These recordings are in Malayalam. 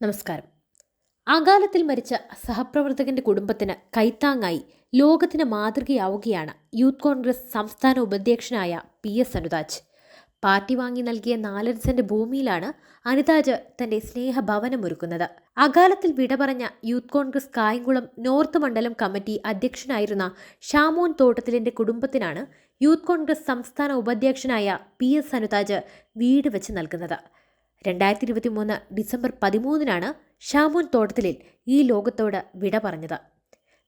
നമസ്കാരം. അകാലത്തിൽ മരിച്ച സഹപ്രവർത്തകന്റെ കുടുംബത്തിന് കൈത്താങ്ങായി ലോകത്തിന് മാതൃകയാവുകയാണ് യൂത്ത് കോൺഗ്രസ് സംസ്ഥാന ഉപാധ്യക്ഷനായ പി എസ് അനുതാജ് പാർട്ടി വാങ്ങി നൽകിയ നാലര സെന്റ് ഭൂമിയിലാണ് അനുതാജ് തന്റെ സ്നേഹഭവനമൊരുക്കുന്നത്. അകാലത്തിൽ വിട പറഞ്ഞ യൂത്ത് കോൺഗ്രസ് കായംകുളം നോർത്ത് മണ്ഡലം കമ്മിറ്റി അധ്യക്ഷനായിരുന്ന ഷാമോൻ തോട്ടത്തിലിന്റെ കുടുംബത്തിനാണ് യൂത്ത് കോൺഗ്രസ് സംസ്ഥാന ഉപാധ്യക്ഷനായ പി എസ് അനുതാജ് വീട് വെച്ച് നൽകുന്നത്. രണ്ടായിരത്തി ഇരുപത്തി മൂന്ന് ഡിസംബർ പതിമൂന്നിനാണ് ഷാമോൻ തോട്ടത്തിലിൽ ഈ ലോകത്തോട് വിട പറഞ്ഞത്.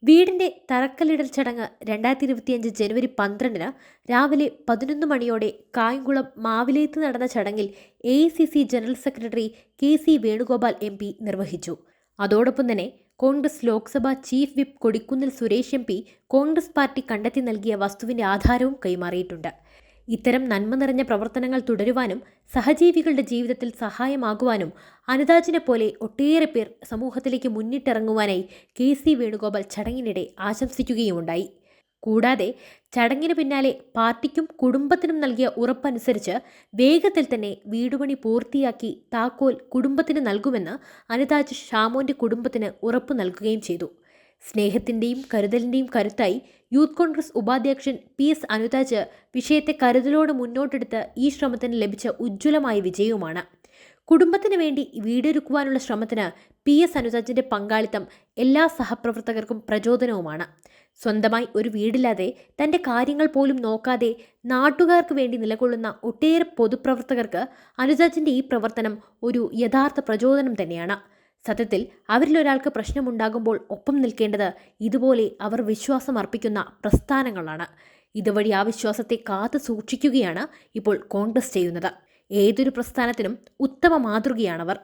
വീടിന്റെ തറക്കല്ലിടൽ ചടങ്ങ് രണ്ടായിരത്തി ഇരുപത്തിയഞ്ച് ജനുവരി പന്ത്രണ്ടിന് രാവിലെ പതിനൊന്ന് മണിയോടെ കായംകുളം മാവിലേത്ത് നടന്ന ചടങ്ങിൽ A general secretary K C Venugopal M P നിർവഹിച്ചു. അതോടൊപ്പം തന്നെ Congress Lok Sabha chief whip Kodikunnil Suresh M P Congress party കണ്ടെത്തി നൽകിയ വസ്തുവിന്റെ ആധാരവും കൈമാറിയിട്ടുണ്ട്. ഇത്തരം നന്മ നിറഞ്ഞ പ്രവർത്തനങ്ങൾ തുടരുവാനും സഹജീവികളുടെ ജീവിതത്തിൽ സഹായമാകുവാനും അനുതാജിനെ പോലെ ഒട്ടേറെ പേർ സമൂഹത്തിലേക്ക് മുന്നിട്ടിറങ്ങുവാനായി കെ സി വേണുഗോപാൽ ചടങ്ങിനിടെ ആശംസിക്കുകയുമുണ്ടായി. കൂടാതെ ചടങ്ങിന് പിന്നാലെ പാർട്ടിക്കും കുടുംബത്തിനും നൽകിയ ഉറപ്പനുസരിച്ച് വേഗത്തിൽ തന്നെ വീടുപണി പൂർത്തിയാക്കി താക്കോൽ കുടുംബത്തിന് നൽകുമെന്ന് അനിതാജ് ഷാമോന്റെ കുടുംബത്തിന് ഉറപ്പു നൽകുകയും ചെയ്തു. സ്നേഹത്തിന്റെയും കരുതലിന്റെയും കരുത്തായി യൂത്ത് കോൺഗ്രസ് ഉപാധ്യക്ഷൻ പി എസ് അനുതാജ് വിഷയത്തെ കരുതലോടെ മുന്നോട്ടെടുത്ത് ഈ ശ്രമത്തിന് ലഭിച്ച ഉജ്ജ്വലമായ വിജയവുമാണ്. കുടുംബത്തിന് വേണ്ടി വീടൊരുക്കുവാനുള്ള ശ്രമത്തിന് പി എസ് അനുതാജിന്റെ പങ്കാളിത്തം എല്ലാ സഹപ്രവർത്തകർക്കും പ്രചോദനവുമാണ്. സ്വന്തമായി ഒരു വീടില്ലാതെ തന്റെ കാര്യങ്ങൾ പോലും നോക്കാതെ നാട്ടുകാർക്ക് വേണ്ടി നിലകൊള്ളുന്ന ഒട്ടേറെ പൊതുപ്രവർത്തകർക്ക് അനുജാജിന്റെ ഈ പ്രവർത്തനം ഒരു യഥാർത്ഥ പ്രചോദനം തന്നെയാണ്. സത്യത്തിൽ അവരിലൊരാൾക്ക് പ്രശ്നമുണ്ടാകുമ്പോൾ ഒപ്പം നിൽക്കേണ്ടത് ഇതുപോലെ അവർ വിശ്വാസം അർപ്പിക്കുന്ന പ്രസ്ഥാനങ്ങളാണ്. ഇതുവഴി ആ വിശ്വാസത്തെ കാത്തു സൂക്ഷിക്കുകയാണ് ഇപ്പോൾ കോൺഗ്രസ് ചെയ്യുന്നത്. ഏതൊരു പ്രസ്ഥാനത്തിനും ഉത്തമ മാതൃകയാണവർ.